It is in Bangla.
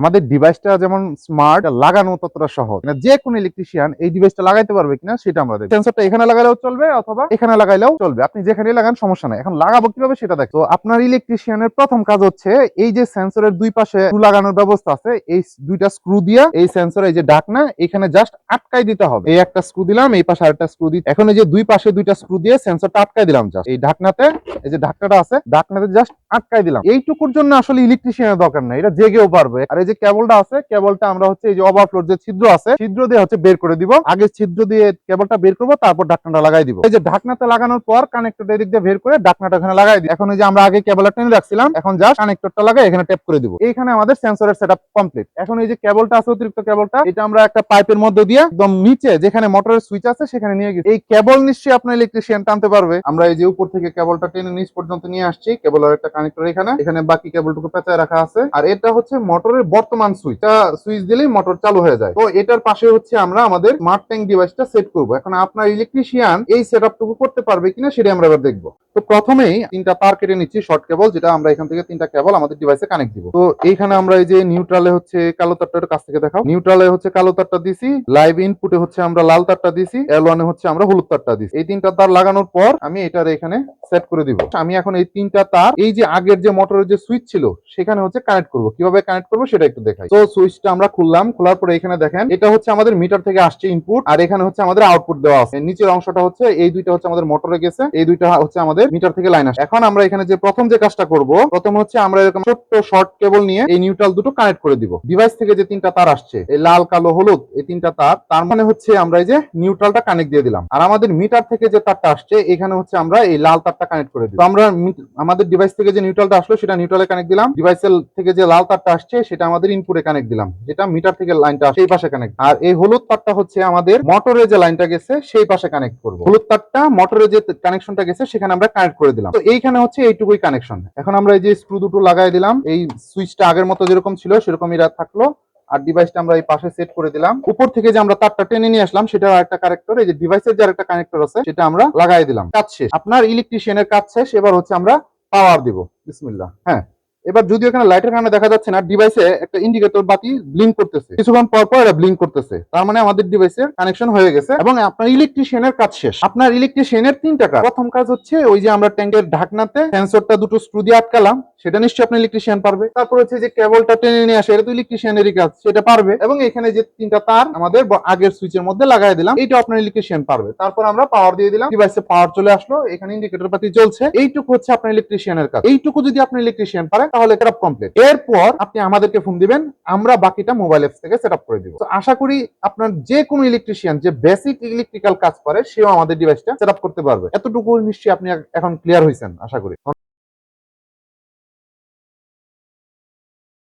আমাদের ডিভাইসটা যেমন স্মার্ট লাগানো ততটা সহজ। মানে যে কোনো ইলেকট্রিশিয়ান এই ডিভাইসটা লাগাইতে পারবে কিনা সেটা আমরা দেখব। সেন্সরটা এখানে লাগাইলেও চলবে অথবা এখানে লাগাইলেও চলবে। আপনি যেখানে লাগান, সমস্যা নাই। এখন লাগাবো কীভাবে সেটা দেখো আপনার ইলেকট্রিশিয়ানের প্রথম কাজ হচ্ছে এই যে সেন্সরের দুই পাশে লাগানোর ব্যবস্থা আছে। এই দুইটা স্ক্রু দিয়া এই সেন্সর এই যে ডাকনা, এখানে জাস্ট আটকাই দিতে হবে। এই একটা স্ক্রু দিলাম, এই পাশে আরেকটা স্ক্রু দিই এখন এই যে দুই পাশে দুইটা স্ক্রু দিয়ে সেন্সরটা আটকাই দিলাম জাস্ট এই ঢাকনাতে এই যে ঢাকনাটা আছে ঢাকনাতে জাস্ট আটকাই দিলাম। এইটুকুর জন্য আসলে ইলেকট্রিশিয়ানের দরকার নাই। এটা জেগেও পারবে। আর এই যে কেবলটা আছে, কেবলটা আমরা হচ্ছে এই যে ওভারফ্লোর যে ছিদ্র আছে, ছিদ্র দিয়ে হচ্ছে বের করে দিব। আগে ছিদ্র দিয়ে কেবলটা বের করব, তারপর ঢাকনাটা লাগাই দিব। এই যে ঢাকনাতে লাগানোর পর কানেক্টর এদিক দিয়ে বের করে ঢাকনাটা এখানে লাগাই দিই এখন এই যে আমরা আগে কেবলটা টেনে রাখছিলাম, এখন জাস্ট কানেক্টরটা লাগাই এখানে ট্যাপ করে দিব। এইখানে আমাদের সেন্সরের সেটআপ কমপ্লিট এখন এই যে কেবলটা আছে, অতিরিক্ত কেবলটা, এটা আমরা একটা পাইপের মধ্যে দিয়ে একদম নিচে যেখানে মোটরের সুইচ আছে, সেখানে নিয়ে গেছি। এই কেবল নিশ্চয়ই আপনার ইলেকট্রিশিয়ান টানতে পারবে। আমরা এই যে উপর থেকে কেবলটা টেনে নিচ পর্যন্ত নিয়ে আসছি। কেবলের একটা কানেক্টর এখানে। এখানে বাকি কেবলটুকু পেঁচায় রাখা আছে। আর এটা হচ্ছে মোটরের বর্তমান সুইচ। সুইচ দিলেই মোটর চালু হয়ে যায়। তো এটার পাশে হচ্ছে আমরা আমাদের স্মার্ট ট্যাঙ্ক ডিভাইসটা সেট করব। এখন আপনার ইলেকট্রিশিয়ান এই সেটআপটুকু করতে পারবে কিনা সেটা আমরা এবার দেখব। তো প্রথমেই তিনটা তার কেটে নিচ্ছি শর্ট কেবল যেটা আমরা এখান থেকে তিনটা কেবল আমাদের ডিভাইসে কানেক্ট দিব। তো এইখানে আমরা এই যে নিউট্রালে হচ্ছে কালো তারটা কাছ থেকে দেখাও। নিউট্রালে হচ্ছে কালো তারটা দিছি লাইভ ইনপুটে হচ্ছে আমরা লাল তারটা দিছি এল ওয়ানে হচ্ছে আমরা হলুদ তারটা দিছি। এই তিনটা তার লাগানোর পর আমি এটার এখানে সেট করে দিব। আমি এখন এই তিনটা তার, এই যে আগের যে মোটরের যে সুইচ ছিল, সেখানে হচ্ছে কানেক্ট করব। কীভাবে কানেক্ট করব সেটা একটু দেখাই। তো সুইচটা আমরা খুললাম, খোলার পরে এখানে দেখেন, এটা হচ্ছে আমাদের মিটার থেকে আসছে ইনপুট আর এখানে হচ্ছে আমাদের আউটপুট দেওয়া আছে। নিচের অংশটা হচ্ছে, এই দুইটা হচ্ছে আমাদের মোটরে গেছে, এই দুইটা হচ্ছে আমাদের মিটার থেকে লাইন আসে এখন আমরা এখানে যে প্রথম যে কাজটা করব, প্রথম হচ্ছে আমরা এরকম ছোট্ট শর্ট কেবল নিয়ে এই নিউট্রাল দুটো কানেক্ট করে দিব। ডিভাইস থেকে যে তিনটা তার আসছে, এই লাল, কালো, হলুদ, এই তিনটা তার তার মানে হচ্ছে আমরা এই যে নিউট্রালটা কানেক্ট দিয়ে দিলাম। আর আমাদের মিটার থেকে যে তারটা আসছে, এখানে হচ্ছে আমরা এই লাল তারটা কানেক্ট করে দিই তো আমরা আমাদের ডিভাইস থেকে যে নিউট্রালটা আসলো, সেটা নিউট্রালে কানেক্ট দিলাম। ডিভাইসের থেকে যে লাল তারটা আসছে, সেটা আমাদের ইনপুটে কানেক্ট দিলাম। যেটা মিটার থেকে লাইনটা সেই পাশে কানেক্ট আর এই হলুদ তারটা হচ্ছে আমাদের মোটরে যে লাইনটা গেছে, সেই পাশে কানেক্ট করব। হলুদ তারটা মোটরে যে কানেকশনটা গেছে, সেখানে আমরা কানেক্ট করে দিলাম। তো এইখানে হচ্ছে এইটুকুই কানেকশন এখন আমরা এই যে স্ক্রু দুটো লাগাই দিলাম, এই সুইচটা আগের মতো যেরকম ছিল, সেরকমই রা- থাকল। আর ডিভাইসটা আমরা এই পাশে সেট করে দিলাম। উপর থেকে যে আমরা তারটা টেনে নিয়ে আসলাম সেটা একটা কানেক্টর এই যে ডিভাইসের যে একটা কানেক্টর আছে, সেটা আমরা লাগাই দিলাম। কাজ শেষ। আপনার ইলেকট্রিশিয়ানের কাজ শেষ, এবার হচ্ছে আমরা পাওয়ার দিব। বিসমিল্লাহ। হ্যাঁ। এবার যদিও এখানে লাইটের কারণে দেখা যাচ্ছে না ডিভাইসে একটা ইন্ডিকেটর বাতি ব্লিঙ্ক করতেছে। কিছুক্ষণ পর পর এটা ব্লিঙ্ক করতেছে। তার মানে আমাদের ডিভাইসের কানেকশন হয়ে গেছে এবং আপনার ইলেকট্রিশিয়ানের কাজ শেষ। আপনার ইলেকট্রিশিয়ানের তিনটা কাজ। প্রথম কাজ হচ্ছে ওই যে আমরা ট্যাঙ্কের ঢাকনাতে সেন্সরটা দুটো স্ক্রু দিয়ে আটকালাম, সেটা নিশ্চয়ই আপনি ইলেকট্রিশিয়ান পারবে। তারপর হচ্ছে যে কেবলটা টেনে নিয়ে আসে, এটা তো ইলেকট্রিশিয়ানেরই কাজ, সেটা পারবে। এবং এখানে যে তিনটা তার আমাদের আগের সুইচের মধ্যে লাগাই দিলাম এইটা আপনার ইলেকট্রিশিয়ান পারবে। তারপর আমরা পাওয়ার দিয়ে দিলাম ডিভাইসে পাওয়ার চলে আসলো, এখানে ইন্ডিকেটর পাতি জ্বলছে। এইটুকু হচ্ছে আপনার ইলেকট্রিশিয়ানের কাজ। এইটুকু যদি আপনি ইলেকট্রিশিয়ান পারে তাহলে এটা কমপ্লিট এরপর আপনি আমাদেরকে ফোন দিবেন, আমরা বাকিটা মোবাইল অ্যাপস থেকে সেট করে দিব। তো আশা করি আপনার যে কোনো ইলেকট্রিশিয়ান যে বেসিক ইলেকট্রিক্যাল কাজ করে, সেও আমাদের ডিভাইসটা সেট করতে পারবে। এতটুকু নিশ্চয়ই আপনি এখন ক্লিয়ার হয়েছেন আশা করি।